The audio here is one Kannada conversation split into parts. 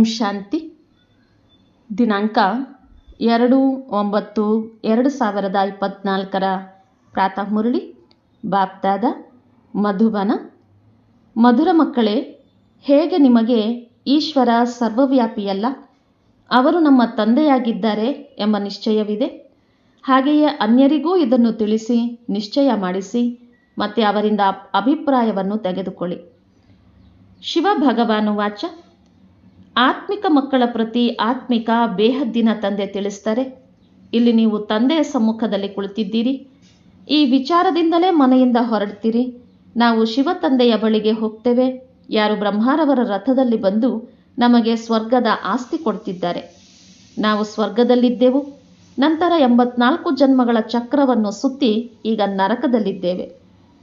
ಓಂ ಶಾಂತಿ. ದಿನಾಂಕ ಎರಡು ಒಂಬತ್ತು ಎರಡು ಸಾವಿರದ ಇಪ್ಪತ್ತ್ನಾಲ್ಕರ ಪ್ರಾತಃ ಮುರಳಿ, ಬಾಪ್ತಾದ, ಮಧುಬನ. ಮಧುರ ಮಕ್ಕಳೇ, ಹೇಗೆ ನಿಮಗೆ ಈಶ್ವರ ಸರ್ವವ್ಯಾಪಿಯಲ್ಲ? ಅವರು ನಮ್ಮ ತಂದೆಯಾಗಿದ್ದಾರೆ ಎಂಬ ನಿಶ್ಚಯವಿದೆ. ಹಾಗೆಯೇ ಅನ್ಯರಿಗೂ ಇದನ್ನು ತಿಳಿಸಿ, ನಿಶ್ಚಯ ಮಾಡಿಸಿ, ಮತ್ತು ಅವರಿಂದ ಅಭಿಪ್ರಾಯವನ್ನು ತೆಗೆದುಕೊಳ್ಳಿ. ಶಿವ ಭಗವಾನು ವಾಚ. ಆತ್ಮಿಕ ಮಕ್ಕಳ ಪ್ರತಿ ಆತ್ಮಿಕ ಬೇಹದ್ದಿನ ತಂದೆ ತಿಳಿಸ್ತಾರೆ. ಇಲ್ಲಿ ನೀವು ತಂದೆಯ ಸಮ್ಮುಖದಲ್ಲಿ ಕುಳಿತಿದ್ದೀರಿ. ಈ ವಿಚಾರದಿಂದಲೇ ಮನೆಯಿಂದ ಹೊರಡ್ತೀರಿ. ನಾವು ಶಿವ ತಂದೆಯ ಬಳಿಗೆ ಹೋಗ್ತೇವೆ. ಯಾರು ಬ್ರಹ್ಮಾರವರ ರಥದಲ್ಲಿ ಬಂದು ನಮಗೆ ಸ್ವರ್ಗದ ಆಸ್ತಿ ಕೊಡ್ತಿದ್ದಾರೆ. ನಾವು ಸ್ವರ್ಗದಲ್ಲಿದ್ದೆವು. ನಂತರ ಎಂಬತ್ನಾಲ್ಕು ಜನ್ಮಗಳ ಚಕ್ರವನ್ನು ಸುತ್ತಿ ಈಗ ನರಕದಲ್ಲಿದ್ದೇವೆ.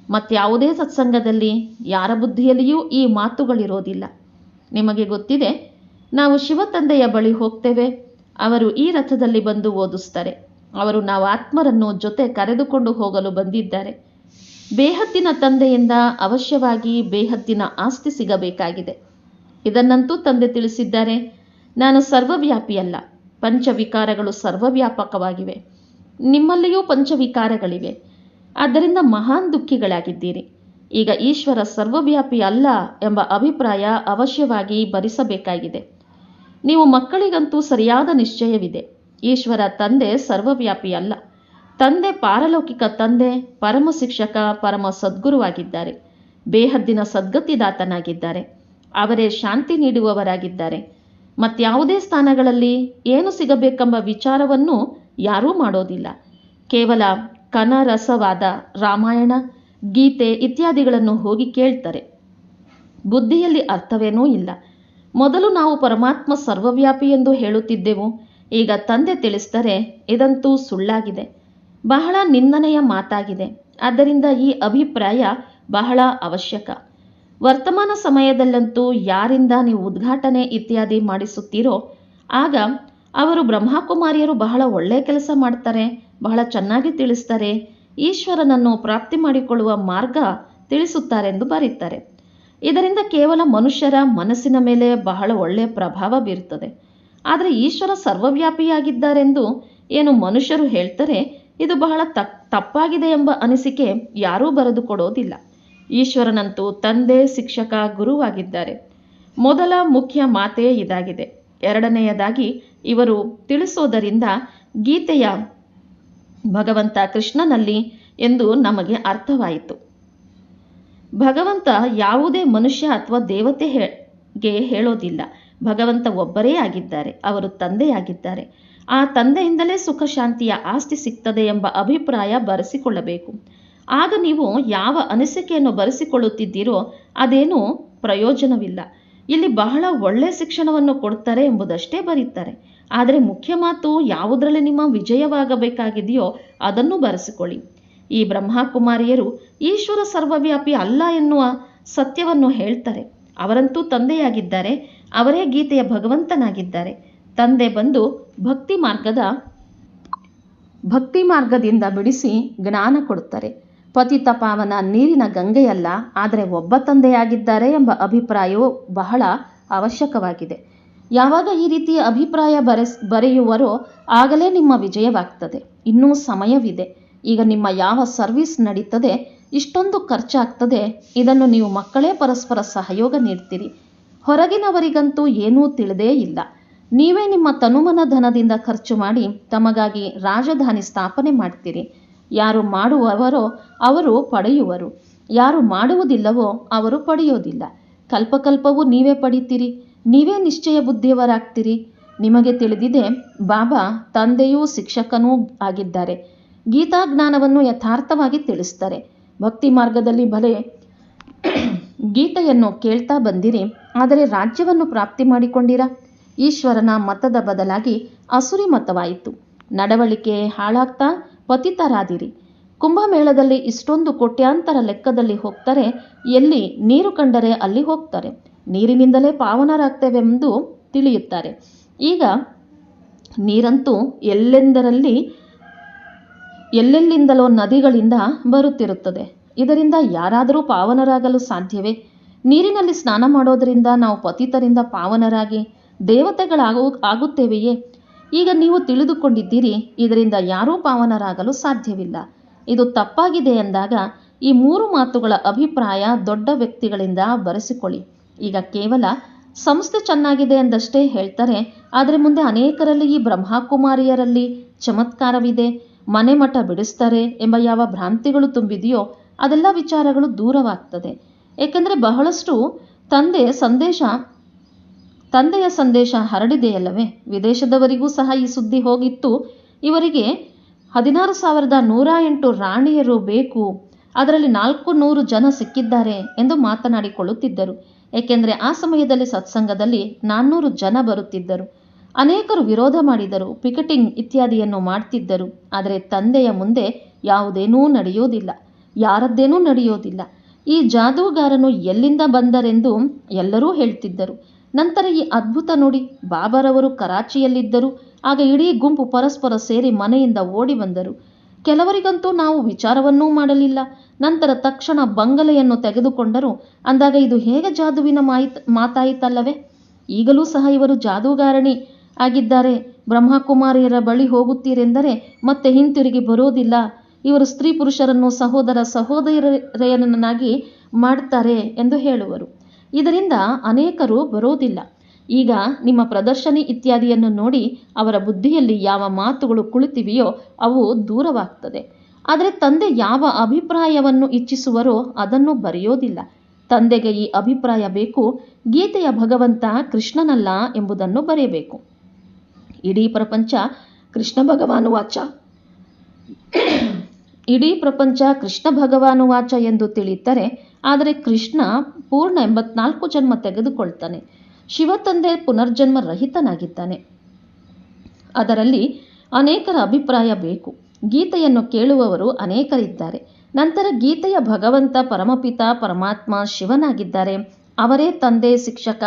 ಮತ್ತಾವುದೇ ಸತ್ಸಂಗದಲ್ಲಿ ಯಾರ ಬುದ್ಧಿಯಲ್ಲಿಯೂ ಈ ಮಾತುಗಳಿರೋದಿಲ್ಲ. ನಿಮಗೆ ಗೊತ್ತಿದೆ ನಾವು ಶಿವ ತಂದೆಯ ಬಳಿ ಹೋಗ್ತೇವೆ. ಅವರು ಈ ರಥದಲ್ಲಿ ಬಂದು ಓದಿಸ್ತಾರೆ ಅವರು ನಾವು ಆತ್ಮರನ್ನು ಜೊತೆ ಕರೆದುಕೊಂಡು ಹೋಗಲು ಬಂದಿದ್ದಾರೆ. ಬೇಹತ್ತಿನ ತಂದೆಯಿಂದ ಅವಶ್ಯವಾಗಿ ಬೇಹತ್ತಿನ ಆಸ್ತಿ ಸಿಗಬೇಕಾಗಿದೆ. ಇದನ್ನಂತೂ ತಂದೆ ತಿಳಿಸಿದ್ದಾರೆ. ನಾನು ಸರ್ವವ್ಯಾಪಿಯಲ್ಲ. ಪಂಚವಿಕಾರಗಳು ಸರ್ವವ್ಯಾಪಕವಾಗಿವೆ. ನಿಮ್ಮಲ್ಲಿಯೂ ಪಂಚವಿಕಾರಗಳಿವೆ. ಆದ್ದರಿಂದ ಮಹಾನ್ ದುಃಖಿಗಳಾಗಿದ್ದೀರಿ. ಈಗ ಈಶ್ವರ ಸರ್ವವ್ಯಾಪಿ ಅಲ್ಲ ಎಂಬ ಅಭಿಪ್ರಾಯ ಅವಶ್ಯವಾಗಿ ಭರಿಸಬೇಕಾಗಿದೆ. ನೀವು ಮಕ್ಕಳಿಗಂತೂ ಸರಿಯಾದ ನಿಶ್ಚಯವಿದೆ. ಈಶ್ವರ ತಂದೆ ಸರ್ವವ್ಯಾಪಿ ಅಲ್ಲ. ತಂದೆ ಪಾರಲೌಕಿಕ ತಂದೆ, ಪರಮ ಶಿಕ್ಷಕ, ಪರಮ ಸದ್ಗುರುವಾಗಿದ್ದಾರೆ. ಬೇಹದ್ದಿನ ಸದ್ಗತಿದಾತನಾಗಿದ್ದಾರೆ. ಅವರೇ ಶಾಂತಿ ನೀಡುವವರಾಗಿದ್ದಾರೆ. ಮತ್ಯಾವುದೇ ಸ್ಥಾನಗಳಲ್ಲಿ ಏನು ಸಿಗಬೇಕೆಂಬ ವಿಚಾರವನ್ನು ಯಾರೂ ಮಾಡೋದಿಲ್ಲ. ಕೇವಲ ಕನರಸವಾದ ರಾಮಾಯಣ, ಗೀತೆ ಇತ್ಯಾದಿಗಳನ್ನು ಹೋಗಿ ಕೇಳ್ತಾರೆ. ಬುದ್ಧಿಯಲ್ಲಿ ಅರ್ಥವೇನೂ ಇಲ್ಲ. ಮೊದಲು ನಾವು ಪರಮಾತ್ಮ ಸರ್ವವ್ಯಾಪಿ ಎಂದು ಹೇಳುತ್ತಿದ್ದೆವು. ಈಗ ತಂದೆ ತಿಳಿಸ್ತಾರೆ ಇದಂತೂ ಸುಳ್ಳಾಗಿದೆ. ಬಹಳ ನಿಂದನೆಯ ಮಾತಾಗಿದೆ. ಆದ್ದರಿಂದ ಈ ಅಭಿಪ್ರಾಯ ಬಹಳ ಅವಶ್ಯಕ. ವರ್ತಮಾನ ಸಮಯದಲ್ಲಂತೂ ಯಾರಿಂದ ನೀವು ಉದ್ಘಾಟನೆ ಇತ್ಯಾದಿ ಮಾಡಿಸುತ್ತೀರೋ, ಆಗ ಅವರು ಬ್ರಹ್ಮಕುಮಾರಿಯರು ಬಹಳ ಒಳ್ಳೆಯ ಕೆಲಸ ಮಾಡ್ತಾರೆ, ಬಹಳ ಚೆನ್ನಾಗಿ ತಿಳಿಸ್ತಾರೆ, ಈಶ್ವರನನ್ನು ಪ್ರಾಪ್ತಿ ಮಾಡಿಕೊಳ್ಳುವ ಮಾರ್ಗ ತಿಳಿಸುತ್ತಾರೆಂದು ಬರೀತಾರೆ ಇದರಿಂದ ಕೇವಲ ಮನುಷ್ಯರ ಮನಸ್ಸಿನ ಮೇಲೆ ಬಹಳ ಒಳ್ಳೆಯ ಪ್ರಭಾವ ಬೀರುತ್ತದೆ. ಆದರೆ ಈಶ್ವರ ಸರ್ವವ್ಯಾಪಿಯಾಗಿದ್ದಾರೆಂದು ಏನು ಮನುಷ್ಯರು ಹೇಳ್ತಾರೆ, ಇದು ಬಹಳ ತಪ್ ತಪ್ಪಾಗಿದೆ ಎಂಬ ಅನಿಸಿಕೆ ಯಾರೂ ಬರೆದು ಕೊಡೋದಿಲ್ಲ. ಈಶ್ವರನಂತೂ ತಂದೆ, ಶಿಕ್ಷಕ, ಗುರುವಾಗಿದ್ದಾರೆ. ಮೊದಲ ಮುಖ್ಯ ಮಾತೆ ಇದಾಗಿದೆ. ಎರಡನೆಯದಾಗಿ, ಇವರು ತಿಳಿಸೋದರಿಂದ ಗೀತೆಯ ಭಗವಂತ ಕೃಷ್ಣನಲ್ಲಿ ಎಂದು ನಮಗೆ ಅರ್ಥವಾಯಿತು. ಭಗವಂತ ಯಾವುದೇ ಮನುಷ್ಯ ಅಥವಾ ದೇವತೆ ಗೆ ಹೇಳೋದಿಲ್ಲ. ಭಗವಂತ ಒಬ್ಬರೇ ಆಗಿದ್ದಾರೆ, ಅವರು ತಂದೆಯಾಗಿದ್ದಾರೆ. ಆ ತಂದೆಯಿಂದಲೇ ಸುಖ ಶಾಂತಿಯ ಆಸ್ತಿ ಸಿಗ್ತದೆ ಎಂಬ ಅಭಿಪ್ರಾಯ ಬರೆಸಿಕೊಳ್ಳಬೇಕು. ಆಗ ನೀವು ಯಾವ ಅನಿಸಿಕೆಯನ್ನು ಬರೆಸಿಕೊಳ್ಳುತ್ತಿದ್ದೀರೋ ಅದೇನೂ ಪ್ರಯೋಜನವಿಲ್ಲ. ಇಲ್ಲಿ ಬಹಳ ಒಳ್ಳೆಯ ಶಿಕ್ಷಣವನ್ನು ಕೊಡ್ತಾರೆ ಎಂಬುದಷ್ಟೇ ಬರೀತಾರೆ. ಆದರೆ ಮುಖ್ಯ ಮಾತು ಯಾವುದರಲ್ಲಿ ನಿಮ್ಮ ವಿಜಯವಾಗಬೇಕಾಗಿದೆಯೋ ಅದನ್ನು ಬರೆಸಿಕೊಳ್ಳಿ. ಈ ಬ್ರಹ್ಮಕುಮಾರಿಯರು ಈಶ್ವರ ಸರ್ವವ್ಯಾಪಿ ಅಲ್ಲ ಎನ್ನುವ ಸತ್ಯವನ್ನು ಹೇಳ್ತಾರೆ. ಅವರಂತೂ ತಂದೆಯಾಗಿದ್ದಾರೆ, ಅವರೇ ಗೀತೆಯ ಭಗವಂತನಾಗಿದ್ದಾರೆ. ತಂದೆ ಬಂದು ಭಕ್ತಿ ಮಾರ್ಗದ, ಭಕ್ತಿ ಮಾರ್ಗದಿಂದ ಬಿಡಿಸಿ ಜ್ಞಾನ ಕೊಡುತ್ತಾರೆ. ಪತಿತ ಪಾವನ ನೀರಿನ ಗಂಗೆಯಲ್ಲ, ಆದರೆ ಒಬ್ಬ ತಂದೆಯಾಗಿದ್ದಾರೆ ಎಂಬ ಅಭಿಪ್ರಾಯವು ಬಹಳ ಅವಶ್ಯಕವಾಗಿದೆ. ಯಾವಾಗ ಈ ರೀತಿಯ ಅಭಿಪ್ರಾಯ ಬರೆಸ್, ಬರೆಯುವರೋ ಆಗಲೇ ನಿಮ್ಮ ವಿಜಯವಾಗ್ತದೆ. ಇನ್ನೂ ಸಮಯವಿದೆ. ಈಗ ನಿಮ್ಮ ಯಾವ ಸರ್ವಿಸ್ ನಡೀತದೆ, ಇಷ್ಟೊಂದು ಖರ್ಚಾಗ್ತದೆ, ಇದನ್ನು ನೀವು ಮಕ್ಕಳೇ ಪರಸ್ಪರ ಸಹಯೋಗ ನೀಡ್ತೀರಿ. ಹೊರಗಿನವರಿಗಂತೂ ಏನೂ ತಿಳಿದೇ ಇಲ್ಲ. ನೀವೇ ನಿಮ್ಮ ತನುಮನ ಧನದಿಂದ ಖರ್ಚು ಮಾಡಿ ತಮಗಾಗಿ ರಾಜಧಾನಿ ಸ್ಥಾಪನೆ ಮಾಡ್ತೀರಿ. ಯಾರು ಮಾಡುವವರೋ ಅವರು ಪಡೆಯುವರು. ಯಾರು ಮಾಡುವುದಿಲ್ಲವೋ ಅವರು ಪಡೆಯೋದಿಲ್ಲ. ಕಲ್ಪಕಲ್ಪವೂ ನೀವೇ ಪಡಿತೀರಿ. ನೀವೇ ನಿಶ್ಚಯ ಬುದ್ಧಿಯವರಾಗ್ತೀರಿ. ನಿಮಗೆ ತಿಳಿದಿದೆ, ಬಾಬಾ ತಂದೆಯೂ ಶಿಕ್ಷಕನೂ ಆಗಿದ್ದಾರೆ. ಗೀತಾಜ್ಞಾನವನ್ನು ಯಥಾರ್ಥವಾಗಿ ತಿಳಿಸ್ತಾರೆ. ಭಕ್ತಿ ಮಾರ್ಗದಲ್ಲಿ ಭಲೆ ಗೀತೆಯನ್ನು ಕೇಳ್ತಾ ಬಂದಿರಿ, ಆದರೆ ರಾಜ್ಯವನ್ನು ಪ್ರಾಪ್ತಿ ಮಾಡಿಕೊಂಡಿರ? ಈಶ್ವರನ ಮತದ ಬದಲಾಗಿ ಅಸುರಿ ಮತವಾಯಿತು. ನಡವಳಿಕೆ ಹಾಳಾಗ್ತಾ ಪತಿತರಾದಿರಿ. ಕುಂಭಮೇಳದಲ್ಲಿ ಇಷ್ಟೊಂದು ಕೋಟ್ಯಾಂತರ ಲೆಕ್ಕದಲ್ಲಿ ಹೋಗ್ತಾರೆ, ಎಲ್ಲಿ ನೀರು ಕಂಡರೆ ಅಲ್ಲಿ ಹೋಗ್ತಾರೆ. ನೀರಿನಿಂದಲೇ ಪಾವನರಾಗ್ತೇವೆಂದು ತಿಳಿಯುತ್ತಾರೆ. ಈಗ ನೀರಂತೂ ಎಲ್ಲೆಂದರಲ್ಲಿ ಎಲ್ಲೆಲ್ಲಿಂದಲೋ ನದಿಗಳಿಂದ ಬರುತ್ತಿರುತ್ತದೆ. ಇದರಿಂದ ಯಾರಾದರೂ ಪಾವನರಾಗಲು ಸಾಧ್ಯವೇ? ನೀರಿನಲ್ಲಿ ಸ್ನಾನ ಮಾಡೋದರಿಂದ ನಾವು ಪತಿತರಿಂದ ಪಾವನರಾಗಿ ದೇವತೆಗಳಾಗು, ಆಗುತ್ತೇವೆಯೇ? ಈಗ ನೀವು ತಿಳಿದುಕೊಂಡಿದ್ದೀರಿ, ಇದರಿಂದ ಯಾರೂ ಪಾವನರಾಗಲು ಸಾಧ್ಯವಿಲ್ಲ. ಇದು ತಪ್ಪಾಗಿದೆ ಎಂದಾಗ ಈ ಮೂರು ಮಾತುಗಳ ಅಭಿಪ್ರಾಯ ದೊಡ್ಡ ವ್ಯಕ್ತಿಗಳಿಂದ ಬರೆಸಿಕೊಳ್ಳಿ. ಈಗ ಕೇವಲ ಸಂಸ್ಥೆ ಚೆನ್ನಾಗಿದೆ ಎಂದಷ್ಟೇ ಹೇಳ್ತಾರೆ, ಆದರೆ ಮುಂದೆ ಅನೇಕರಲ್ಲಿ ಈ ಬ್ರಹ್ಮಕುಮಾರಿಯರಲ್ಲಿ ಚಮತ್ಕಾರವಿದೆ. ಮನೆ ಮಠ ಬಿಡಿಸ್ತಾರೆ ಎಂಬ ಯಾವ ಭ್ರಾಂತಿಗಳು ತುಂಬಿದೆಯೋ ಅದೆಲ್ಲ ವಿಚಾರಗಳು ದೂರವಾಗ್ತದೆ. ಏಕೆಂದರೆ ಬಹಳಷ್ಟು ತಂದೆ ಸಂದೇಶ, ತಂದೆಯ ಸಂದೇಶ ಹರಡಿದೆಯಲ್ಲವೇ? ವಿದೇಶದವರಿಗೂ ಸಹ ಈ ಸುದ್ದಿ ಹೋಗಿತ್ತು. ಇವರಿಗೆ ಹದಿನಾರು ಸಾವಿರದ ನೂರ ಎಂಟು ರಾಣಿಯರು ಬೇಕು, ಅದರಲ್ಲಿ ನಾಲ್ಕು ನೂರು ಜನ ಸಿಕ್ಕಿದ್ದಾರೆ ಎಂದು ಮಾತನಾಡಿಕೊಳ್ಳುತ್ತಿದ್ದರು. ಏಕೆಂದರೆ ಆ ಸಮಯದಲ್ಲಿ ಸತ್ಸಂಗದಲ್ಲಿ ನಾನ್ನೂರು ಜನ ಬರುತ್ತಿದ್ದರು. ಅನೇಕರು ವಿರೋಧ ಮಾಡಿದರು, ಪಿಕೆಟಿಂಗ್ ಇತ್ಯಾದಿಯನ್ನು ಮಾಡ್ತಿದ್ದರು. ಆದರೆ ತಂದೆಯ ಮುಂದೆ ಯಾವುದೇನೂ ನಡೆಯೋದಿಲ್ಲ ಯಾರದ್ದೇನೂ ನಡೆಯೋದಿಲ್ಲ ಈ ಜಾದೂಗಾರನು ಎಲ್ಲಿಂದ ಬಂದರೆಂದು ಎಲ್ಲರೂ ಹೇಳ್ತಿದ್ದರು. ನಂತರ ಈ ಅದ್ಭುತ ನೋಡಿ, ಬಾಬರವರು ಕರಾಚಿಯಲ್ಲಿದ್ದರು. ಆಗ ಇಡೀ ಗುಂಪು ಪರಸ್ಪರ ಸೇರಿ ಮನೆಯಿಂದ ಓಡಿ ಬಂದರು. ಕೆಲವರಿಗಂತೂ ನಾವು ವಿಚಾರವನ್ನೂ ಮಾಡಲಿಲ್ಲ. ನಂತರ ತಕ್ಷಣ ಬಂಗಲೆಯನ್ನು ತೆಗೆದುಕೊಂಡರು. ಅಂದಾಗ ಇದು ಹೇಗೆ ಜಾದುವಿನ ಮಾಹಿತ್ ಮಾತಾಯಿತಲ್ಲವೇ? ಈಗಲೂ ಸಹ ಇವರು ಜಾದೂಗಾರಣಿ. ಆಗಿದ್ದಾರೆ. ಬ್ರಹ್ಮಕುಮಾರಿಯರ ಬಳಿ ಹೋಗುತ್ತೀರೆಂದರೆ ಮತ್ತೆ ಹಿಂತಿರುಗಿ ಬರೋದಿಲ್ಲ. ಇವರು ಸ್ತ್ರೀ ಪುರುಷರನ್ನು ಸಹೋದರ ಸಹೋದರಿಯರನ್ನಾಗಿ ಮಾಡ್ತಾರೆ ಎಂದು ಹೇಳುವರು. ಇದರಿಂದ ಅನೇಕರು ಬರೋದಿಲ್ಲ. ಈಗ ನಿಮ್ಮ ಪ್ರದರ್ಶನಿ ಇತ್ಯಾದಿಯನ್ನು ನೋಡಿ ಅವರ ಬುದ್ಧಿಯಲ್ಲಿ ಯಾವ ಮಾತುಗಳು ಕುಳಿತಿವೆಯೋ ಅವು ದೂರವಾಗ್ತದೆ. ಆದರೆ ತಂದೆ ಯಾವ ಅಭಿಪ್ರಾಯವನ್ನು ಇಚ್ಛಿಸುವರೋ ಅದನ್ನು ಬರೆಯೋದಿಲ್ಲ. ತಂದೆಗೆ ಈ ಅಭಿಪ್ರಾಯ ಬೇಕು, ಗೀತೆಯ ಭಗವಂತ ಕೃಷ್ಣನಲ್ಲ ಎಂಬುದನ್ನು ಬರೆಯಬೇಕು. ಇಡೀ ಪ್ರಪಂಚ ಕೃಷ್ಣ ಭಗವಾನುವಾಚ ಇಡೀ ಪ್ರಪಂಚ ಕೃಷ್ಣ ಭಗವಾನುವಾಚ ಎಂದು ತಿಳಿಯುತ್ತಾರೆ ಆದರೆ ಕೃಷ್ಣ ಪೂರ್ಣ ಎಂಬತ್ನಾಲ್ಕು ಜನ್ಮ ತೆಗೆದುಕೊಳ್ತಾನೆ. ಶಿವ ತಂದೆ ಪುನರ್ಜನ್ಮ ರಹಿತನಾಗಿದ್ದಾನೆ. ಅದರಲ್ಲಿ ಅನೇಕರ ಅಭಿಪ್ರಾಯ ಬೇಕು. ಗೀತೆಯನ್ನು ಕೇಳುವವರು ಅನೇಕರಿದ್ದಾರೆ. ನಂತರ ಗೀತೆಯ ಭಗವಂತ ಪರಮಪಿತ ಪರಮಾತ್ಮ ಶಿವನಾಗಿದ್ದಾರೆ. ಅವರೇ ತಂದೆ, ಶಿಕ್ಷಕ,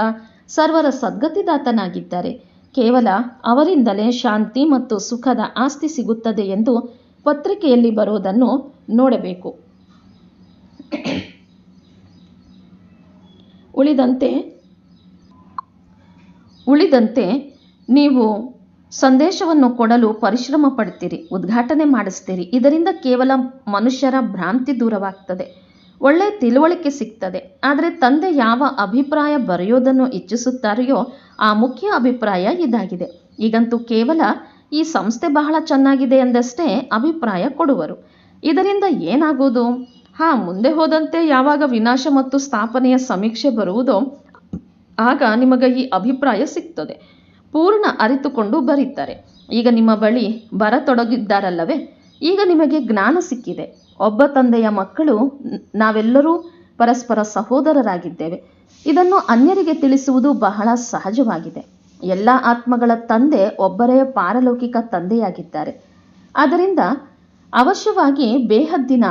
ಸರ್ವರ ಸದ್ಗತಿದಾತನಾಗಿದ್ದಾರೆ. ಕೇವಲ ಅವರಿಂದಲೇ ಶಾಂತಿ ಮತ್ತು ಸುಖದ ಆಸ್ತಿ ಸಿಗುತ್ತದೆ ಎಂದು ಪತ್ರಿಕೆಯಲ್ಲಿ ಬರೋದನ್ನು ನೋಡಬೇಕು. ಉಳಿದಂತೆ ಉಳಿದಂತೆ ನೀವು ಸಂದೇಶವನ್ನು ಕೊಡಲು ಪರಿಶ್ರಮ ಪಡ್ತೀರಿ ಉದ್ಘಾಟನೆ ಮಾಡಿಸ್ತೀರಿ ಇದರಿಂದ ಕೇವಲ ಮನುಷ್ಯರ ಭ್ರಾಂತಿ ದೂರವಾಗ್ತದೆ. ಒಳ್ಳೆ ತಿಳುವಳಿಕೆ ಸಿಗ್ತದೆ. ಆದರೆ ತಂದೆ ಯಾವ ಅಭಿಪ್ರಾಯ ಬರೆಯೋದನ್ನು ಇಚ್ಛಿಸುತ್ತಾರೆಯೋ ಆ ಮುಖ್ಯ ಅಭಿಪ್ರಾಯ ಇದಾಗಿದೆ. ಈಗಂತೂ ಕೇವಲ ಈ ಸಂಸ್ಥೆ ಬಹಳ ಚೆನ್ನಾಗಿದೆ ಎಂದಷ್ಟೇ ಅಭಿಪ್ರಾಯ ಕೊಡುವರು. ಇದರಿಂದ ಏನಾಗುವುದು ಹಾ, ಮುಂದೆ ಹೋದಂತೆ ಯಾವಾಗ ವಿನಾಶ ಮತ್ತು ಸ್ಥಾಪನೆಯ ಸಮೀಕ್ಷೆ ಬರುವುದೋ ಆಗ ನಿಮಗೆ ಈ ಅಭಿಪ್ರಾಯ ಸಿಗ್ತದೆ. ಪೂರ್ಣ ಅರಿತುಕೊಂಡು ಬರೀತಾರೆ. ಈಗ ನಿಮ್ಮ ಬಳಿ ಬರತೊಡಗಿದ್ದಾರಲ್ಲವೇ? ಈಗ ನಿಮಗೆ ಜ್ಞಾನ ಸಿಕ್ಕಿದೆ. ಒಬ್ಬ ತಂದೆಯ ಮಕ್ಕಳು ನಾವೆಲ್ಲರೂ ಪರಸ್ಪರ ಸಹೋದರರಾಗಿದ್ದೇವೆ. ಇದನ್ನು ಅನ್ಯರಿಗೆ ತಿಳಿಸುವುದು ಬಹಳ ಸಹಜವಾಗಿದೆ. ಎಲ್ಲ ಆತ್ಮಗಳ ತಂದೆ ಒಬ್ಬರೇ ಪಾರಲೌಕಿಕ ತಂದೆಯಾಗಿದ್ದಾರೆ. ಆದ್ದರಿಂದ ಅವಶ್ಯವಾಗಿ ಬೇಹದ್ದಿನ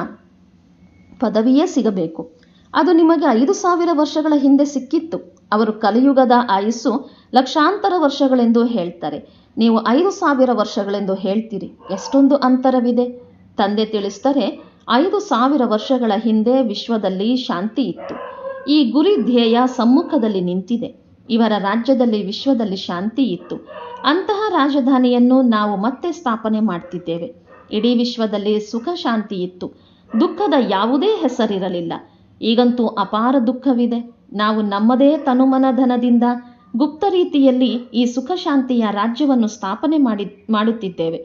ಪದವಿಯೇ ಸಿಗಬೇಕು. ಅದು ನಿಮಗೆ ಐದು ಸಾವಿರ ವರ್ಷಗಳ ಹಿಂದೆ ಸಿಕ್ಕಿತ್ತು. ಅವರು ಕಲಿಯುಗದ ಆಯಸ್ಸು ಲಕ್ಷಾಂತರ ವರ್ಷಗಳೆಂದು ಹೇಳ್ತಾರೆ. ನೀವು ಐದು ಸಾವಿರ ವರ್ಷಗಳೆಂದು ಹೇಳ್ತೀರಿ. ಎಷ್ಟೊಂದು ಅಂತರವಿದೆ. ತಂದೆ ತಿಳಿಸ್ತಾರೆ ಐದು ಸಾವಿರ ವರ್ಷಗಳ ಹಿಂದೆ ವಿಶ್ವದಲ್ಲಿ ಶಾಂತಿ ಇತ್ತು. ಈ ಗುರಿ ಧ್ಯೇಯ ಸಮ್ಮುಖದಲ್ಲಿ ನಿಂತಿದೆ. ಇವರ ರಾಜ್ಯದಲ್ಲಿ ವಿಶ್ವದಲ್ಲಿ ಶಾಂತಿ ಇತ್ತು. ಅಂತಹ ರಾಜಧಾನಿಯನ್ನು ನಾವು ಮತ್ತೆ ಸ್ಥಾಪನೆ ಮಾಡ್ತಿದ್ದೇವೆ. ಇಡೀ ವಿಶ್ವದಲ್ಲಿ ಸುಖ ಶಾಂತಿ ಇತ್ತು. ದುಃಖದ ಯಾವುದೇ ಹೆಸರಿರಲಿಲ್ಲ. ಈಗಂತೂ ಅಪಾರ ದುಃಖವಿದೆ. ನಾವು ನಮ್ಮದೇ ತನುಮನಧನದಿಂದ ಗುಪ್ತ ರೀತಿಯಲ್ಲಿ ಈ ಸುಖ ಶಾಂತಿಯ ರಾಜ್ಯವನ್ನು ಸ್ಥಾಪನೆ ಮಾಡಿ, ಮಾಡುತ್ತಿದ್ದೇವೆ.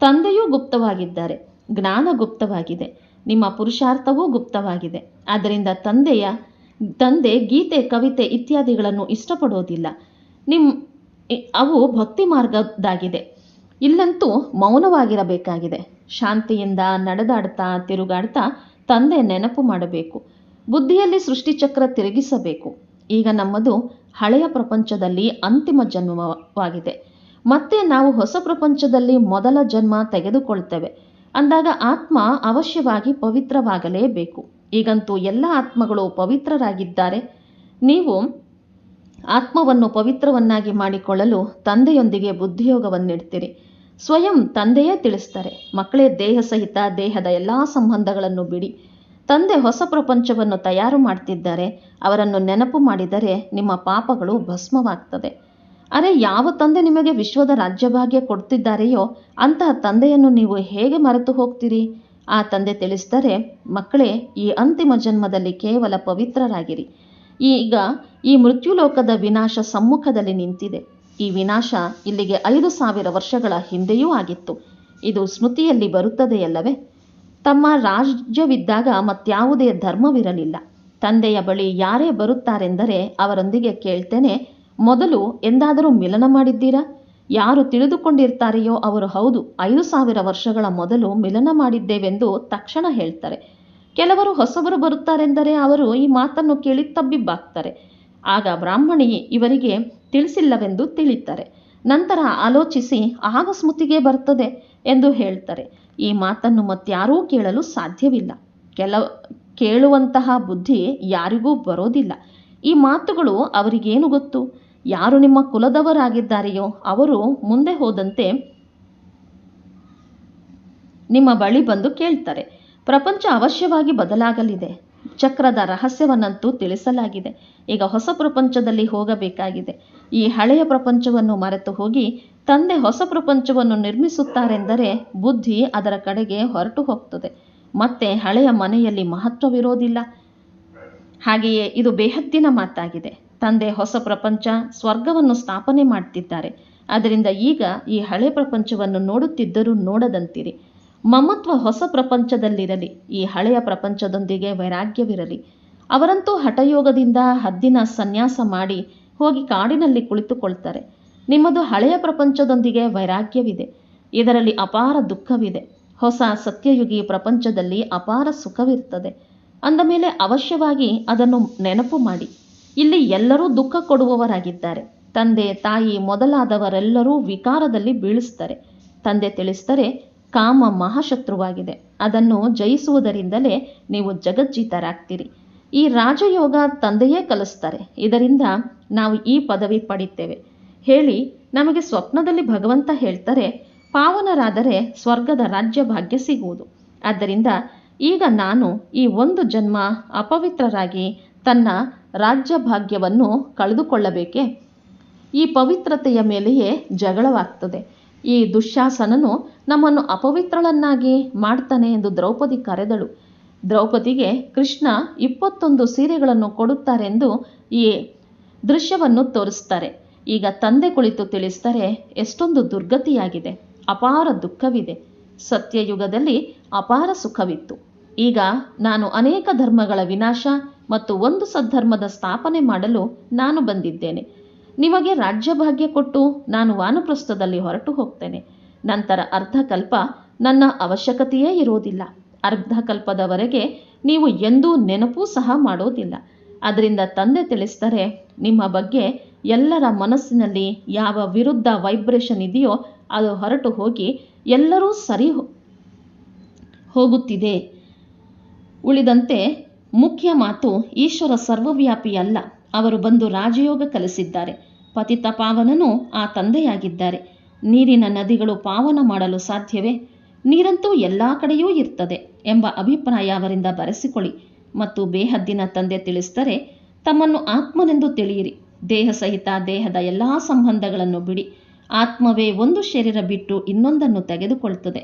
ತಂದೆಯೂ ಗುಪ್ತವಾಗಿದ್ದಾರೆ. ಜ್ಞಾನ ಗುಪ್ತವಾಗಿದೆ. ನಿಮ್ಮ ಪುರುಷಾರ್ಥವೂ ಗುಪ್ತವಾಗಿದೆ. ಆದ್ದರಿಂದ ತಂದೆಯ, ತಂದೆ, ಗೀತೆ, ಕವಿತೆ ಇತ್ಯಾದಿಗಳನ್ನು ಇಷ್ಟಪಡೋದಿಲ್ಲ. ನಿಮ್ಮ ಅವು ಭಕ್ತಿ ಮಾರ್ಗದಾಗಿದೆ ಇಲ್ಲಂತೂ ಮೌನವಾಗಿರಬೇಕಾಗಿದೆ. ಶಾಂತಿಯಿಂದ ನಡೆದಾಡ್ತಾ, ತಿರುಗಾಡ್ತಾ ತಂದೆ ನೆನಪು ಮಾಡಬೇಕು. ಬುದ್ಧಿಯಲ್ಲಿ ಸೃಷ್ಟಿಚಕ್ರ ತಿರುಗಿಸಬೇಕು. ಈಗ ನಮ್ಮದು ಹಳೆಯ ಪ್ರಪಂಚದಲ್ಲಿ ಅಂತಿಮ ಜನ್ಮವಾಗಿದೆ. ಮತ್ತೆ ನಾವು ಹೊಸ ಪ್ರಪಂಚದಲ್ಲಿ ಮೊದಲ ಜನ್ಮ ತೆಗೆದುಕೊಳ್ತೇವೆ. ಅಂದಾಗ ಆತ್ಮ ಅವಶ್ಯವಾಗಿ ಪವಿತ್ರವಾಗಲೇಬೇಕು. ಈಗಂತೂ ಎಲ್ಲ ಆತ್ಮಗಳು ಪವಿತ್ರರಾಗಿದ್ದಾರೆ. ನೀವು ಆತ್ಮವನ್ನು ಪವಿತ್ರವನ್ನಾಗಿ ಮಾಡಿಕೊಳ್ಳಲು ತಂದೆಯೊಂದಿಗೆ ಬುದ್ಧಿಯೋಗವನ್ನಿಡ್ತೀರಿ. ಸ್ವಯಂ ತಂದೆಯೇ ತಿಳಿಸ್ತಾರೆ. ಮಕ್ಕಳೇ, ದೇಹ ಸಹಿತ ದೇಹದ ಎಲ್ಲ ಸಂಬಂಧಗಳನ್ನು ಬಿಡಿ. ತಂದೆ ಹೊಸ ಪ್ರಪಂಚವನ್ನು ತಯಾರು ಮಾಡ್ತಿದ್ದಾರೆ. ಅವರನ್ನು ನೆನಪು ಮಾಡಿದರೆ ನಿಮ್ಮ ಪಾಪಗಳು ಭಸ್ಮವಾಗ್ತದೆ. ಅರೆ ಯಾವ ತಂದೆ ನಿಮಗೆ ವಿಶ್ವದ ರಾಜ್ಯಭಾಗ್ಯ ಕೊಡ್ತಿದ್ದಾರೆಯೋ ಅಂತಹ ತಂದೆಯನ್ನು ನೀವು ಹೇಗೆ ಮರೆತು ಹೋಗ್ತೀರಿ? ಆ ತಂದೆ ತಿಳಿಸ್ತಾರೆ ಮಕ್ಕಳೇ, ಈ ಅಂತಿಮ ಜನ್ಮದಲ್ಲಿ ಕೇವಲ ಪವಿತ್ರರಾಗಿರಿ. ಈಗ ಈ ಮೃತ್ಯುಲೋಕದ ವಿನಾಶ ಸಮ್ಮುಖದಲ್ಲಿ ನಿಂತಿದೆ. ಈ ವಿನಾಶ ಇಲ್ಲಿಗೆ ಐದು ಸಾವಿರ ವರ್ಷಗಳ ಹಿಂದೆಯೂ ಆಗಿತ್ತು. ಇದು ಸ್ಮೃತಿಯಲ್ಲಿ ಬರುತ್ತದೆಯಲ್ಲವೇ? ತಮ್ಮ ರಾಜ್ಯವಿದ್ದಾಗ ಮತ್ಯಾವುದೇ ಧರ್ಮವಿರಲಿಲ್ಲ. ತಂದೆಯ ಬಳಿ ಯಾರೇ ಬರುತ್ತಾರೆಂದರೆ ಅವರೊಂದಿಗೆ ಕೇಳ್ತೇನೆ ಮೊದಲು ಎಂದಾದರೂ ಮಿಲನ ಮಾಡಿದ್ದೀರಾ? ಯಾರು ತಿಳಿದುಕೊಂಡಿರ್ತಾರೆಯೋ ಅವರು ಹೌದು, ಐದು ಸಾವಿರ ವರ್ಷಗಳ ಮೊದಲು ಮಿಲನ ಮಾಡಿದ್ದೇವೆಂದು ತಕ್ಷಣ ಹೇಳ್ತಾರೆ. ಕೆಲವರು ಹೊಸಬರು ಬರುತ್ತಾರೆಂದರೆ ಅವರು ಈ ಮಾತನ್ನು ಕೇಳಿ ತಬ್ಬಿಬ್ಬಾಗ್ತಾರೆ. ಆಗ ಬ್ರಾಹ್ಮಣಿ ಇವರಿಗೆ ತಿಳಿಸಿಲ್ಲವೆಂದು ತಿಳಿತಾರೆ. ನಂತರ ಆಲೋಚಿಸಿ, ಆಗ ಸ್ಮೃತಿಗೆ ಬರ್ತದೆ ಎಂದು ಹೇಳ್ತಾರೆ. ಈ ಮಾತನ್ನು ಮತ್ತಾರೂ ಕೇಳಲು ಸಾಧ್ಯವಿಲ್ಲ. ಕೆಲ ಕೇಳುವಂತಹ ಬುದ್ಧಿ ಯಾರಿಗೂ ಬರೋದಿಲ್ಲ. ಈ ಮಾತುಗಳು ಅವರಿಗೇನು ಗೊತ್ತು? ಯಾರು ನಿಮ್ಮ ಕುಲದವರಾಗಿದ್ದಾರೆಯೋ ಅವರು ಮುಂದೆ ಹೋದಂತೆ ನಿಮ್ಮ ಬಳಿ ಬಂದು ಕೇಳ್ತಾರೆ. ಪ್ರಪಂಚ ಅವಶ್ಯವಾಗಿ ಬದಲಾಗಲಿದೆ. ಚಕ್ರದ ರಹಸ್ಯವನ್ನಂತೂ ತಿಳಿಸಲಾಗಿದೆ. ಈಗ ಹೊಸ ಪ್ರಪಂಚದಲ್ಲಿ ಹೋಗಬೇಕಾಗಿದೆ. ಈ ಹಳೆಯ ಪ್ರಪಂಚವನ್ನು ಮರೆತು ಹೋಗಿ ತಂದೆ ಹೊಸ ಪ್ರಪಂಚವನ್ನು ನಿರ್ಮಿಸುತ್ತಾರೆಂದರೆ ಬುದ್ಧಿ ಅದರ ಕಡೆಗೆ ಹೊರಟು ಹೋಗ್ತದೆ. ಮತ್ತೆ ಹಳೆಯ ಮನೆಯಲ್ಲಿ ಮಹತ್ವವಿರೋದಿಲ್ಲ. ಹಾಗೆಯೇ ಇದು ಬೇಹದ್ದಿನ ಮಾತಾಗಿದೆ. ತಂದೆ ಹೊಸ ಪ್ರಪಂಚ, ಸ್ವರ್ಗವನ್ನು ಸ್ಥಾಪನೆ ಮಾಡ್ತಿದ್ದಾರೆ. ಅದರಿಂದ ಈಗ ಈ ಹಳೆ ಪ್ರಪಂಚವನ್ನು ನೋಡುತ್ತಿದ್ದರೂ ನೋಡದಂತಿರಿ. ಮಮತ್ವ ಹೊಸ ಪ್ರಪಂಚದಲ್ಲಿರಲಿ, ಈ ಹಳೆಯ ಪ್ರಪಂಚದೊಂದಿಗೆ ವೈರಾಗ್ಯವಿರಲಿ. ಅವರಂತೂ ಹಠಯೋಗದಿಂದ ಹದ್ದಿನ ಸನ್ಯಾಸ ಮಾಡಿ ಹೋಗಿ ಕಾಡಿನಲ್ಲಿ ಕುಳಿತುಕೊಳ್ತಾರೆ. ನಿಮ್ಮದು ಹಳೆಯ ಪ್ರಪಂಚದೊಂದಿಗೆ ವೈರಾಗ್ಯವಿದೆ. ಇದರಲ್ಲಿ ಅಪಾರ ದುಃಖವಿದೆ. ಹೊಸ ಸತ್ಯಯುಗಿ ಪ್ರಪಂಚದಲ್ಲಿ ಅಪಾರ ಸುಖವಿರ್ತದೆ ಅಂದ ಮೇಲೆ ಅವಶ್ಯವಾಗಿ ಅದನ್ನು ನೆನಪು ಮಾಡಿ. ಇಲ್ಲಿ ಎಲ್ಲರೂ ದುಃಖ ಕೊಡುವವರಾಗಿದ್ದಾರೆ. ತಂದೆ, ತಾಯಿ ಮೊದಲಾದವರೆಲ್ಲರೂ ವಿಕಾರದಲ್ಲಿ ಬೀಳಿಸ್ತಾರೆ. ತಂದೆ ತಿಳಿಸ್ತಾರೆ ಕಾಮ ಮಹಾಶತ್ರುವಾಗಿದೆ. ಅದನ್ನು ಜಯಿಸುವುದರಿಂದಲೇ ನೀವು ಜಗಜ್ಜೀತರಾಗ್ತೀರಿ. ಈ ರಾಜಯೋಗ ತಂದೆಯೇ ಕಲಿಸ್ತಾರೆ. ಇದರಿಂದ ನಾವು ಈ ಪದವಿ ಪಡಿತೇವೆ. ಹೇಳಿ, ನಮಗೆ ಸ್ವಪ್ನದಲ್ಲಿ ಭಗವಂತ ಹೇಳ್ತಾರೆ, ಪಾವನರಾದರೆ ಸ್ವರ್ಗದ ರಾಜ್ಯ ಭಾಗ್ಯ ಸಿಗುವುದು. ಆದ್ದರಿಂದ ಈಗ ನಾನು ಈ ಒಂದು ಜನ್ಮ ಅಪವಿತ್ರರಾಗಿ ತನ್ನ ರಾಜ್ಯ ಭಾಗ್ಯವನ್ನು ಕಳೆದುಕೊಳ್ಳಬೇಕೆ? ಈ ಪವಿತ್ರತೆಯ ಮೇಲೆಯೇ ಜಗಳವಾಗ್ತದೆ. ಈ ದುಶ್ಯಾಸನನು ನಮ್ಮನ್ನು ಅಪವಿತ್ರಳನ್ನಾಗಿ ಮಾಡ್ತಾನೆ ಎಂದು ದ್ರೌಪದಿ ಕರೆದಳು. ದ್ರೌಪದಿಗೆ ಕೃಷ್ಣ ಇಪ್ಪತ್ತೊಂದು ಸೀರೆಗಳನ್ನು ಕೊಡುತ್ತಾರೆಂದು ಈ ದೃಶ್ಯವನ್ನು ತೋರಿಸ್ತಾರೆ. ಈಗ ತಂದೆ ಕುಳಿತು ತಿಳಿಸ್ತಾರೆ ಎಷ್ಟೊಂದು ದುರ್ಗತಿಯಾಗಿದೆ. ಅಪಾರ ದುಃಖವಿದೆ. ಸತ್ಯಯುಗದಲ್ಲಿ ಅಪಾರ ಸುಖವಿತ್ತು. ಈಗ ನಾನು ಅನೇಕ ಧರ್ಮಗಳ ವಿನಾಶ ಮತ್ತು ಒಂದು ಸದ್ಧರ್ಮದ ಸ್ಥಾಪನೆ ಮಾಡಲು ನಾನು ಬಂದಿದ್ದೇನೆ. ನಿಮಗೆ ರಾಜ್ಯಭಾಗ್ಯ ಕೊಟ್ಟು ನಾನು ವಾನಪ್ರಸ್ಥದಲ್ಲಿ ಹೊರಟು ಹೋಗ್ತೇನೆ. ನಂತರ ಅರ್ಧಕಲ್ಪ ನನ್ನ ಅವಶ್ಯಕತೆಯೇ ಇರೋದಿಲ್ಲ ಅರ್ಧಕಲ್ಪದವರೆಗೆ ನೀವು ಎಂದೂ ನೆನಪೂ ಸಹ ಮಾಡೋದಿಲ್ಲ. ಅದರಿಂದ ತಂದೆ ತಿಳಿಸ್ತಾರೆ ನಿಮ್ಮ ಬಗ್ಗೆ ಎಲ್ಲರ ಮನಸ್ಸಿನಲ್ಲಿ ಯಾವ ವಿರುದ್ಧ ವೈಬ್ರೇಷನ್ ಇದೆಯೋ ಅದು ಹೊರಟು ಹೋಗಿ ಎಲ್ಲರೂ ಸರಿ ಹೋಗುತ್ತಿದೆ. ಉಳಿದಂತೆ ಮುಖ್ಯ ಮಾತು ಈಶ್ವರ ಸರ್ವವ್ಯಾಪಿ ಅಲ್ಲ. ಅವರು ಬಂದು ರಾಜಯೋಗ ಕಲಿಸಿದ್ದಾರೆ. ಪತಿತ ಪಾವನನು ಆ ತಂದೆಯಾಗಿದ್ದಾರೆ. ನೀರಿನ ನದಿಗಳು ಪಾವನ ಮಾಡಲು ಸಾಧ್ಯವೇ? ನೀರಂತೂ ಎಲ್ಲ ಕಡೆಯೂ ಇರ್ತದೆ ಎಂಬ ಅಭಿಪ್ರಾಯ ಅವರಿಂದ ಬರೆಸಿಕೊಳ್ಳಿ. ಮತ್ತು ಬೇಹದ್ದಿನ ತಂದೆ ತಿಳಿಸಿದರೆ, ತಮ್ಮನ್ನು ಆತ್ಮನೆಂದು ತಿಳಿಯಿರಿ. ದೇಹ ಸಹಿತ ದೇಹದ ಎಲ್ಲ ಸಂಬಂಧಗಳನ್ನು ಬಿಡಿ. ಆತ್ಮವೇ ಒಂದು ಶರೀರ ಬಿಟ್ಟು ಇನ್ನೊಂದನ್ನು ತೆಗೆದುಕೊಳ್ತದೆ.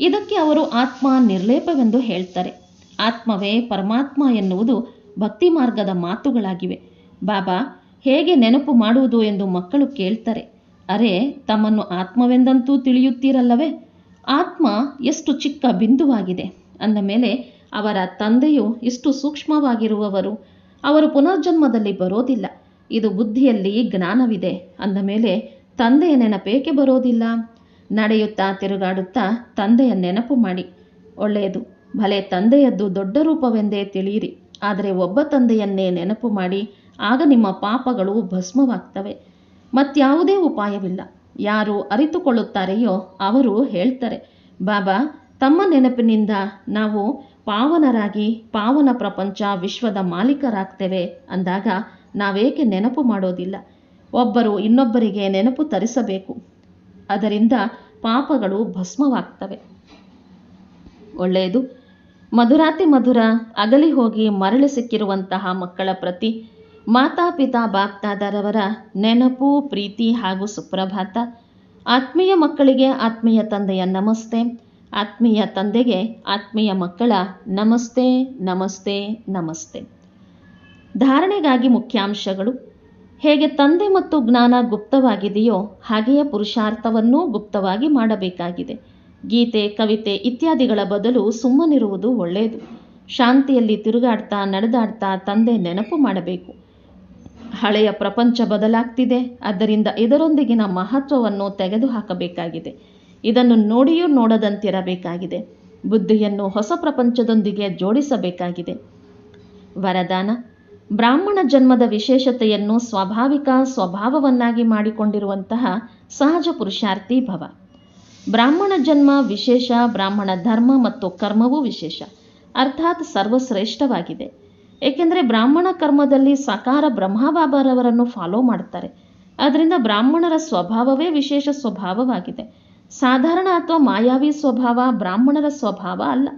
ಇದಕ್ಕೆ ಅವರು ಆತ್ಮ ನಿರ್ಲೇಪವೆಂದು ಹೇಳ್ತಾರೆ. ಆತ್ಮವೇ ಪರಮಾತ್ಮ ಎನ್ನುವುದು ಭಕ್ತಿ ಮಾರ್ಗದ ಮಾತುಗಳಾಗಿವೆ. ಬಾಬಾ, ಹೇಗೆ ನೆನಪು ಮಾಡುವುದು ಎಂದು ಮಕ್ಕಳು ಕೇಳ್ತಾರೆ. ಅರೆ, ತಮ್ಮನ್ನು ಆತ್ಮವೆಂದಂತೂ ತಿಳಿಯುತ್ತೀರಲ್ಲವೇ? ಆತ್ಮ ಎಷ್ಟು ಚಿಕ್ಕ ಬಿಂದುವಾಗಿದೆ. ಅಂದ ಮೇಲೆ, ಅವರ ತಂದೆಯು ಇಷ್ಟು ಸೂಕ್ಷ್ಮವಾಗಿರುವವರು? ಅವರು ಪುನರ್ಜನ್ಮದಲ್ಲಿ ಬರೋದಿಲ್ಲ. ಇದು ಬುದ್ಧಿಯಲ್ಲಿ ಜ್ಞಾನವಿದೆ. ಅಂದ ಮೇಲೆ, ತಂದೆಯ ನೆನಪೇಕೆ ಬರೋದಿಲ್ಲ? ನಡೆಯುತ್ತಾ ತಿರುಗಾಡುತ್ತಾ ತಂದೆಯ ನೆನಪು ಮಾಡಿ. ಒಳ್ಳೆಯದು. ಭಲೆ ತಂದೆಯದ್ದು ದೊಡ್ಡ ರೂಪವೆಂದೇ ತಿಳಿಯಿರಿ. ಆದರೆ ಒಬ್ಬ ತಂದೆಯನ್ನೇ ನೆನಪು ಮಾಡಿ, ಆಗ ನಿಮ್ಮ ಪಾಪಗಳು ಭಸ್ಮವಾಗ್ತವೆ. ಮತ್ಯಾವುದೇ ಉಪಾಯವಿಲ್ಲ. ಯಾರು ಅರಿತುಕೊಳ್ಳುತ್ತಾರೆಯೋ ಅವರು ಹೇಳ್ತಾರೆ, ಬಾಬಾ, ತಮ್ಮ ನೆನಪಿನಿಂದ ನಾವು ಪಾವನರಾಗಿ ಪಾವನ ಪ್ರಪಂಚ ವಿಶ್ವದ ಮಾಲೀಕರಾಗ್ತೇವೆ ಅಂದಾಗ ನಾವೇಕೆ ನೆನಪು ಮಾಡೋದಿಲ್ಲ. ಒಬ್ಬರು ಇನ್ನೊಬ್ಬರಿಗೆ ನೆನಪು ತರಿಸಬೇಕು. ಅದರಿಂದ ಪಾಪಗಳು ಭಸ್ಮವಾಗ್ತವೆ. ಒಳ್ಳೆಯದು. ಮಧುರಾತಿ ಮಧುರ ಅಗಲಿ ಹೋಗಿ ಮರಳಿ ಸಿಕ್ಕಿರುವಂತಹ ಮಕ್ಕಳ ಪ್ರತಿ ಮಾತಾಪಿತಾ ಬಾಪ್ತಾದರವರ ನೆನಪು, ಪ್ರೀತಿ ಹಾಗೂ ಸುಪ್ರಭಾತ. ಆತ್ಮೀಯ ಮಕ್ಕಳಿಗೆ ಆತ್ಮೀಯ ತಂದೆಯ ನಮಸ್ತೆ. ಆತ್ಮೀಯ ತಂದೆಗೆ ಆತ್ಮೀಯ ಮಕ್ಕಳ ನಮಸ್ತೆ ನಮಸ್ತೆ ನಮಸ್ತೆ. ಧಾರಣೆಗಾಗಿ ಮುಖ್ಯಾಂಶಗಳು. ಹೇಗೆ ತಂದೆ ಮತ್ತು ಜ್ಞಾನ ಗುಪ್ತವಾಗಿದೆಯೋ ಹಾಗೆಯೇ ಪುರುಷಾರ್ಥವನ್ನೂ ಗುಪ್ತವಾಗಿ ಮಾಡಬೇಕಾಗಿದೆ. ಗೀತೆ, ಕವಿತೆ ಇತ್ಯಾದಿಗಳ ಬದಲು ಸುಮ್ಮನಿರುವುದು ಒಳ್ಳೆಯದು. ಶಾಂತಿಯಲ್ಲಿ ತಿರುಗಾಡ್ತಾ, ನಡೆದಾಡ್ತಾ ತಂದೆ ನೆನಪು ಮಾಡಬೇಕು. ಹಳೆಯ ಪ್ರಪಂಚ ಬದಲಾಗ್ತಿದೆ. ಆದ್ದರಿಂದ ಇದರೊಂದಿಗಿನ ಮಹತ್ವವನ್ನು ತೆಗೆದುಹಾಕಬೇಕಾಗಿದೆ. ಇದನ್ನು ನೋಡಿಯೂ ನೋಡದಂತಿರಬೇಕಾಗಿದೆ. ಬುದ್ಧಿಯನ್ನು ಹೊಸ ಪ್ರಪಂಚದೊಂದಿಗೆ ಜೋಡಿಸಬೇಕಾಗಿದೆ. ವರದಾನ. ಬ್ರಾಹ್ಮಣ ಜನ್ಮದ ವಿಶೇಷತೆಯನ್ನು ಸ್ವಾಭಾವಿಕ ಸ್ವಭಾವವನ್ನಾಗಿ ಮಾಡಿಕೊಂಡಿರುವಂತಹ ಸಹಜ ಪುರುಷಾರ್ಥಿ ಭವ. ಬ್ರಾಹ್ಮಣ ಜನ್ಮ ವಿಶೇಷ, ಬ್ರಾಹ್ಮಣ ಧರ್ಮ ಮತ್ತು ಕರ್ಮವೂ ವಿಶೇಷ. ಅರ್ಥಾತ್ ಸರ್ವಶ್ರೇಷ್ಠವಾಗಿದೆ. ಏಕೆಂದರೆ ಬ್ರಾಹ್ಮಣ ಕರ್ಮದಲ್ಲಿ ಸಕಾರ ಬ್ರಹ್ಮಬಾಬರವರನ್ನು ಫಾಲೋ ಮಾಡ್ತಾರೆ ಅದರಿಂದ ಬ್ರಾಹ್ಮಣರ ಸ್ವಭಾವವೇ ವಿಶೇಷ ಸ್ವಭಾವವಾಗಿದೆ. ಸಾಧಾರಣ ಅಥವಾ ಮಾಯಾವಿ ಸ್ವಭಾವ ಬ್ರಾಹ್ಮಣರ ಸ್ವಭಾವ ಅಲ್ಲ.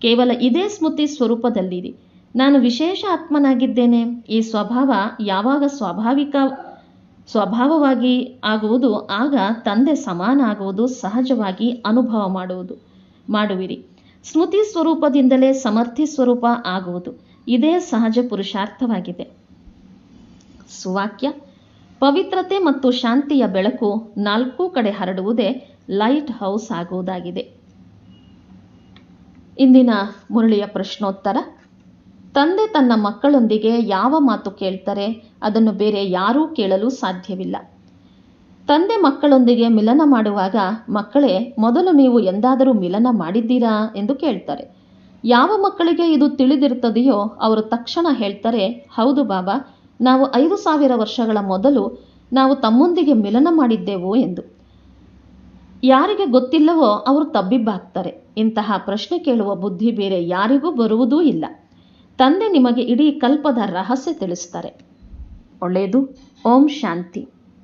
ಕೇವಲ ಇದೇ ಸ್ಮೃತಿ ಸ್ವರೂಪದಲ್ಲಿರಿ ನಾನು ವಿಶೇಷ ಆತ್ಮನಾಗಿದ್ದೇನೆ. ಈ ಸ್ವಭಾವ ಯಾವಾಗ ಸ್ವಾಭಾವಿಕ ಸ್ವಭಾವವಾಗಿ ಆಗುವುದು, ಆಗ ತಂದೆ ಸಮಾನ ಆಗುವುದು ಸಹಜವಾಗಿ ಅನುಭವ ಮಾಡುವುದು, ಮಾಡುವಿರಿ. ಸ್ಮೃತಿ ಸ್ವರೂಪದಿಂದಲೇ ಸಮರ್ಥಿ ಸ್ವರೂಪ ಆಗುವುದು. ಇದೇ ಸಹಜ ಪುರುಷಾರ್ಥವಾಗಿದೆ. ಸುವಾಕ್ಯ, ಪವಿತ್ರತೆ ಮತ್ತು ಶಾಂತಿಯ ಬೆಳಕು ನಾಲ್ಕೂ ಕಡೆ ಹರಡುವುದೇ ಲೈಟ್ ಹೌಸ್ ಆಗುವುದಾಗಿದೆ. ಇಂದಿನ ಮುರಳಿಯ ಪ್ರಶ್ನೋತ್ತರ. ತಂದೆ ತನ್ನ ಮಕ್ಕಳೊಂದಿಗೆ ಯಾವ ಮಾತು ಕೇಳ್ತಾರೆ, ಅದನ್ನು ಬೇರೆ ಯಾರೂ ಕೇಳಲು ಸಾಧ್ಯವಿಲ್ಲ. ತಂದೆ ಮಕ್ಕಳೊಂದಿಗೆ ಮಿಲನ ಮಾಡುವಾಗ ಮಕ್ಕಳೇ, ಮೊದಲು ನೀವು ಎಂದಾದರೂ ಮಿಲನ ಮಾಡಿದ್ದೀರಾ ಎಂದು ಕೇಳ್ತಾರೆ. ಯಾವ ಮಕ್ಕಳಿಗೆ ಇದು ತಿಳಿದಿರುತ್ತದೆಯೋ ಅವರು ತಕ್ಷಣ ಹೇಳ್ತಾರೆ, ಹೌದು ಬಾಬಾ, ನಾವು ಐದು ಸಾವಿರ ವರ್ಷಗಳ ಮೊದಲು ನಾವು ತಮ್ಮೊಂದಿಗೆ ಮಿಲನ ಮಾಡಿದ್ದೆವು ಎಂದು. ಯಾರಿಗೆ ಗೊತ್ತಿಲ್ಲವೋ ಅವರು ತಬ್ಬಿಬ್ಬಾಗ್ತಾರೆ. ಇಂತಹ ಪ್ರಶ್ನೆ ಕೇಳುವ ಬುದ್ಧಿ ಬೇರೆ ಯಾರಿಗೂ ಬರುವುದೂ ಇಲ್ಲ. ತಂದೆ ನಿಮಗೆ ಇಡೀ ಕಲ್ಪದ ರಹಸ್ಯ ತಿಳಿಸ್ತಾರೆ ಒಳ್ಳೆಯದು. ಓಂ ಶಾಂತಿ.